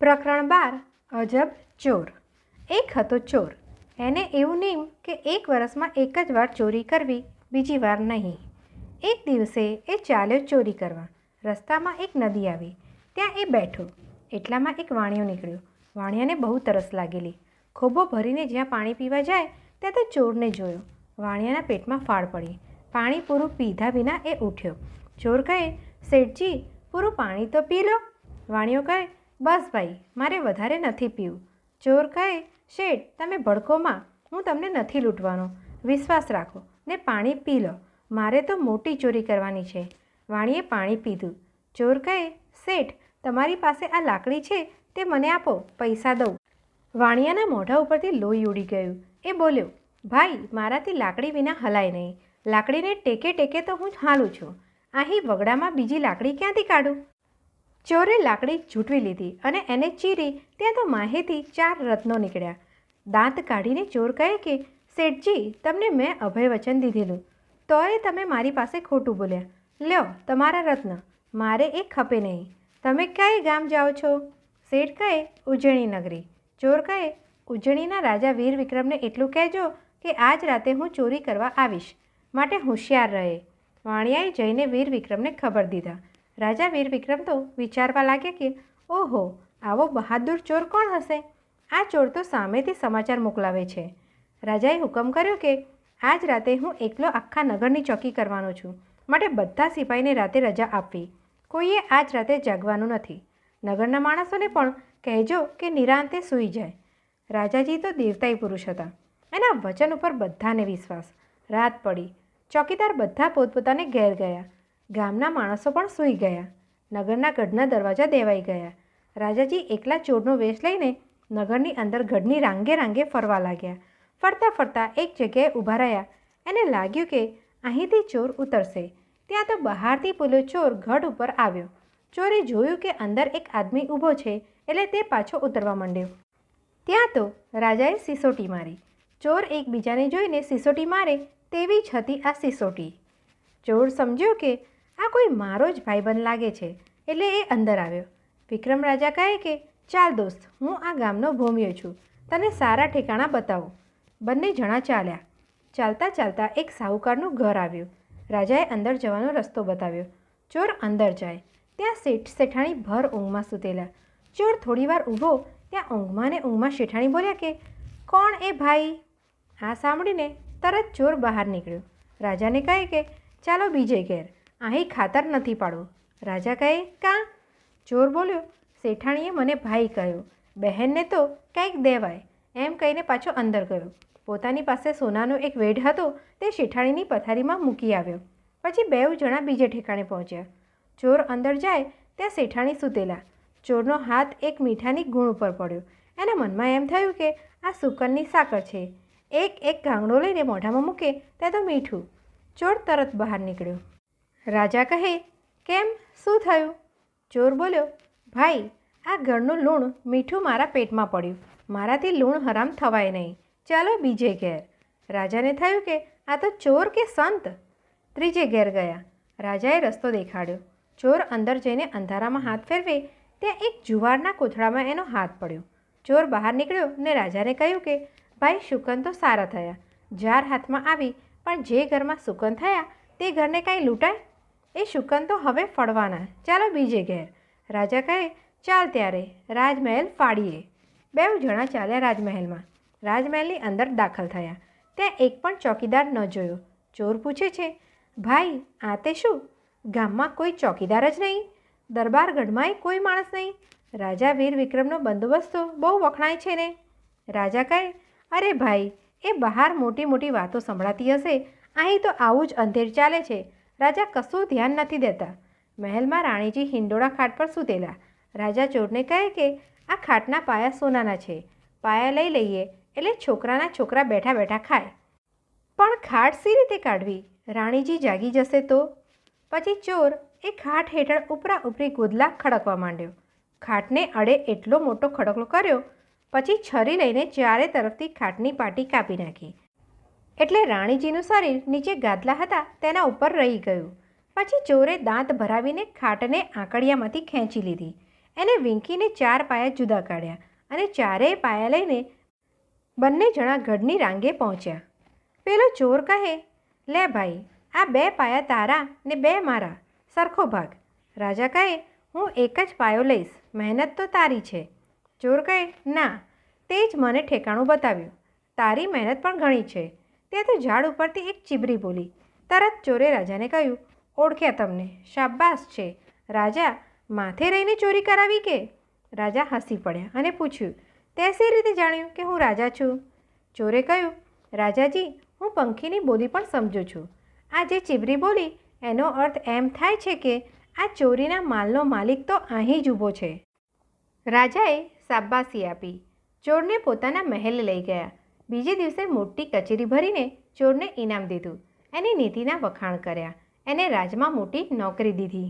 પ્રકરણ બાર, અજબ ચોર. એક હતો ચોર. એને એવું નિયમ કે એક વર્ષમાં એક જ વાર ચોરી કરવી, બીજી વાર નહીં. એક દિવસે એ ચાલ્યો ચોરી કરવા. રસ્તામાં એક નદી આવી. ત્યાં એ બેઠો. એટલામાં એક વાણિયો નીકળ્યો. વાણિયાને બહુ તરસ લાગેલી. ખોબો ભરીને જ્યાં પાણી પીવા જાય, ત્યાં તે ચોરને જોયો. વાણિયાના પેટમાં ફાળ પડી. પાણી પૂરું પીધા વિના એ ઉઠ્યો. ચોર કહે, શેઠજી, પૂરું પાણી તો પી લો. વાણિયો કહે બસ ભાઈ, મારે વધારે નથી પીવું. ચોર કહે, શેઠ, તમે ભડકોમાં, હું તમને નથી લૂંટવાનો. વિશ્વાસ રાખો. ને પાણી પી લો. મારે તો મોટી ચોરી કરવાની છે. વાણીએ પાણી પીધું. ચોર કહે, શેઠ, તમારી પાસે આ લાકડી છે, તે મને આપો, પૈસા દઉં. વાણિયાના મોઢા ઉપરથી લોહી ઉડી ગયું. એ બોલ્યો, ભાઈ, મારાથી લાકડી વિના હલાય નહીં. લાકડીને ટેકે ટેકે તો હું હાલું છું. અહીં વગડામાં બીજી લાકડી ક્યાંથી કાઢું? ચોરે લાકડી ઝૂંટવી લીધી અને એને ચીરી, ત્યાં તો માહિતી ચાર રત્નો નીકળ્યા. દાંત કાઢીને ચોર કહે કે, શેઠજી, તમને મેં અભય વચન દીધેલું. તોય તમે મારી પાસે ખોટું બોલ્યા. લ્યો, તમારા રત્ન. મારે એ ખપે નહીં. તમે કઈ ગામ જાઓ છો? શેઠ કહે ઉજ્જૈની નગરી. ચોર કહે ઉજ્જૈનીના રાજા વીર વિક્રમને એટલું કહેજો કે આજ રાતે હું ચોરી કરવા આવીશ. માટે હોશિયાર રહે. વાણિયાએ જઈને વીર વિક્રમને ખબર દીધા. રાજા વીર વિક્રમ તો વિચારવા લાગ્યા કે, ઓહો, આવો બહાદુર ચોર કોણ હશે? આ ચોર તો સામેથી સમાચાર મોકલાવે છે. રાજાએ હુકમ કર્યો કે, આજ રાતે હું એકલો આખા નગરની ચોકી કરવાનો છું. માટે બધા સિપાહીને રાતે રજા આપવી. કોઈએ આજ રાતે જાગવાનું નથી. નગરના માણસોને પણ કહેજો કે નિરાંતે સૂઈ જાય. રાજાજી તો દેવતાઈ પુરુષ હતા. એના વચન ઉપર બધાને વિશ્વાસ. રાત પડી. ચોકીદાર બધા પોતપોતાને ઘેર ગયા. ગામના માણસો પણ સૂઈ ગયા. નગરના ગઢના દરવાજા દેવાઈ ગયા. રાજાજી એકલા ચોરનો વેશ લઈને નગરની અંદર ગઢની રાંગે રાંગે ફરવા લાગ્યા. ફરતા ફરતા એક જગ્યાએ ઊભા રહ્યા. એને લાગ્યું કે અહીંથી ચોર ઉતરશે. ત્યાં તો બહારથી પેલો ચોર ગઢ ઉપર આવ્યો. ચોરે જોયું કે અંદર એક આદમી ઊભો છે એટલે તે પાછો ઉતરવા માંડ્યો. ત્યાં તો રાજાએ સિસોટી મારી. ચોર એકબીજાને જોઈને સિસોટી મારે તેવી જ હતી આ સિસોટી. ચોર સમજ્યો કે આ કોઈ મારો જ ભાઈબંધ લાગે છે, એટલે એ અંદર આવ્યો. વિક્રમ રાજા કહે કે, ચાલ દોસ્ત, હું આ ગામનો ભૂમ્યો છું. તને સારા ઠેકાણા બતાવું. બંને જણા ચાલ્યા. ચાલતા ચાલતા એક સાહુકારનું ઘર આવ્યું. રાજાએ અંદર જવાનો રસ્તો બતાવ્યો. ચોર અંદર જાય. ત્યાં શેઠ શેઠાણી ભર ઊંઘમાં સૂતેલા. ચોર થોડીવાર ઊભો, ત્યાં ઊંઘમાં ને ઊંઘમાં શેઠાણી બોલ્યા કે, કોણ એ ભાઈ? આ સાંભળીને તરત ચોર બહાર નીકળ્યો. રાજાને કહે કે, ચાલો બીજે ઘેર. અહીં ખાતર નથી પાડવું. રાજા કહે, કાં? ચોર બોલ્યો, શેઠાણીએ મને ભાઈ કહ્યો. બહેનને તો કંઈક દેવાય. એમ કહીને પાછો અંદર ગયો. પોતાની પાસે સોનાનો એક વેઢ હતો, તે શેઠાણીની પથારીમાં મૂકી આવ્યો. પછી બેઉ જણા બીજે ઠેકાણે પહોંચ્યા. ચોર અંદર જાય, ત્યાં શેઠાણી સૂતેલા. ચોરનો હાથ એક મીઠાની ગુણ ઉપર પડ્યો. એના મનમાં એમ થયું કે આ સુકનની સાકર છે. એક એક ગાંગડો લઈને મોઢામાં મૂકે, ત્યાં તો મીઠું. ચોર તરત બહાર નીકળ્યો. રાજા કહે, કેમ? શું થયું? ચોર બોલ્યો, ભાઈ, આ ઘરનું લૂણ મીઠું મારા પેટમાં પડ્યું. મારાથી લૂણ હરામ થવાય નહીં. ચાલો બીજે ઘેર. રાજાને થયું કે, આ તો ચોર કે સંત? ત્રીજે ઘેર ગયા. રાજાએ રસ્તો દેખાડ્યો. ચોર અંદર જઈને અંધારામાં હાથ ફેરવે, ત્યાં એક જુવારના કોથળામાં એનો હાથ પડ્યો. ચોર બહાર નીકળ્યો ને રાજાને કહ્યું કે, ભાઈ શુકન તો સારા થયા. જાર હાથમાં આવી, પણ જે ઘરમાં શુકન થયા, તે ઘરને કાંઈ લૂંટાય? એ શુકન તો હવે ફળવાના. ચાલો બીજે ઘેર. રાજા કહે, ચાલ ત્યારે, રાજમહેલ ફાડીએ બે જણા ચાલ્યા રાજમહેલમાં. રાજમહેલની અંદર દાખલ થયા. ત્યાં એક પણ ચોકીદાર ન જોયો. ચોર પૂછે છે, ભાઈ, આ તે શું? ગામમાં કોઈ ચોકીદાર જ નહીં? દરબારગઢમાંય કોઈ માણસ નહીં? રાજા વીર વિક્રમનો બંદોબસ્ત તો બહુ વખણાય છે ને. રાજા કહે, અરે ભાઈ, એ બહાર મોટી મોટી વાતો સંભળાતી હશે. અહીં તો આવું જ અંધેર ચાલે છે. રાજા કશું ધ્યાન નથી દેતા. મહેલમાં રાણીજી હિંડોળા ખાટ પર સૂતેલા. રાજા ચોરને કહે કે, આ ખાટના પાયા સોનાના છે. પાયા લઈ લઈએ એટલે છોકરાના છોકરા બેઠા બેઠા ખાય. પણ ખાટ સી રીતે કાઢવી? રાણીજી જાગી જશે તો? પછી ચોર એ ખાટ હેઠળ ઉપરા ઉપરી ગુદલા ખડકવા માંડ્યો. ખાટને અડે એટલો મોટો ખડકલો કર્યો, પછી છરી લઈને ચારે તરફથી ખાટની પાટી કાપી નાખી. એટલે રાણીજીનું શરીર નીચે ગાદલા હતા, તેના ઉપર રહી ગયું. પછી ચોરે દાંત ભરાવીને ખાટને આંકડિયામાંથી ખેંચી લીધી. એને વીંકીને ચાર પાયા જુદા કાઢ્યા અને ચારેય પાયા લઈને બંને જણા ગઢની રાંગે પહોંચ્યા. પેલો ચોર કહે, લે ભાઈ, આ બે પાયા તારા ને બે મારા, સરખો ભાગ. રાજા કહે, હું એક જ પાયો લઈશ, મહેનત તો તારી છે. ચોર કહે, ના, તે જ મને ઠેકાણું બતાવ્યું. તારી મહેનત પણ ઘણી છે. ત્યાંથી ઝાડ ઉપરથી એક ચીબરી બોલી, તરત ચોરે રાજાને કહ્યું, ઓળખ્યા તમને, શાબાશ છે. રાજા, માથે રહીને ચોરી કરાવી કે? રાજા હસી પડ્યા અને પૂછ્યું, તે સી રીતે જાણ્યું કે હું રાજા છું? ચોરે કહ્યું, રાજાજી, હું પંખીની બોલી પણ સમજું છું. આ જે ચીબરી બોલી, એનો અર્થ એમ થાય છે કે આ ચોરીના માલનો માલિક તો અહીં જ ઊભો છે. રાજાએ શાબાશી આપી. ચોરને પોતાના મહેલ લઈ ગયા. બીજે દિવસે મોટી કચેરી ભરીને ચોરને ઇનામ દીધું. એની નીતિના વખાણ કર્યા. એને રાજમાં મોટી નોકરી દીધી.